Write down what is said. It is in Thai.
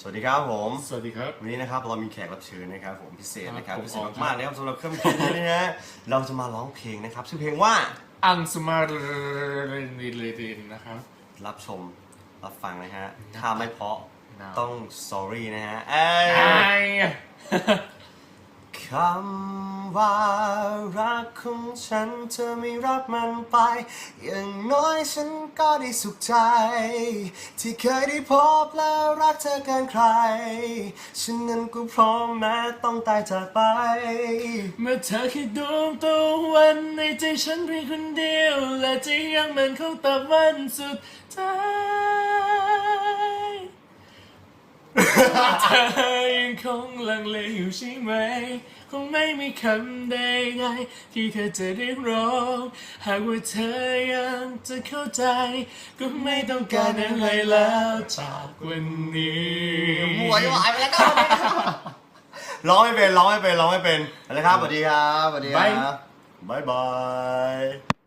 สวัสดีครับผม สวัสดีครับ วันนี้นะครับเรามีแขกรับเชิญนะครับผมพิเศษนะครับครับผมพิเศษมากๆนะครับสำหรับค่ำคืนนี้นะฮะเราจะมาร้องเพลงนะครับชื่อเพลงว่าอังสมาเรนิเลดินนะครับ รับชมรับฟังนะฮะถ้าไม่เพราะ No ต้อง sorry นะฮะเอ้ยไอ้ คำว่ารักของฉันเธอไม่รับมันไป อย่างน้อยฉันก็ได้สุขใจ ที่เคยได้พบแล้วรักเธอเกินใคร ฉันนั้นก็พร้อมแม้ต้องตายจากไป เมื่อเธอค่ดวงตะวันในใจฉันเพียงคนเดียว และจะยังมันเข้าตะวันสุดท้าย เธอยังคงลังเลอยู่ใช่ไหม คงไม่มีคำใดๆที่เธอจะเรียกร้อง หากว่าเธอยังจะเข้าใจ ก็ไม่ต้องการอะไรแล้วจากวันนี้หวยหวายไปแล้วก็ร้องไม่เป็นร้องไม่เป็นร้องไม่เป็นไปแล้วครับสวัสดีครับสวัสดีครับบ๊ายบาย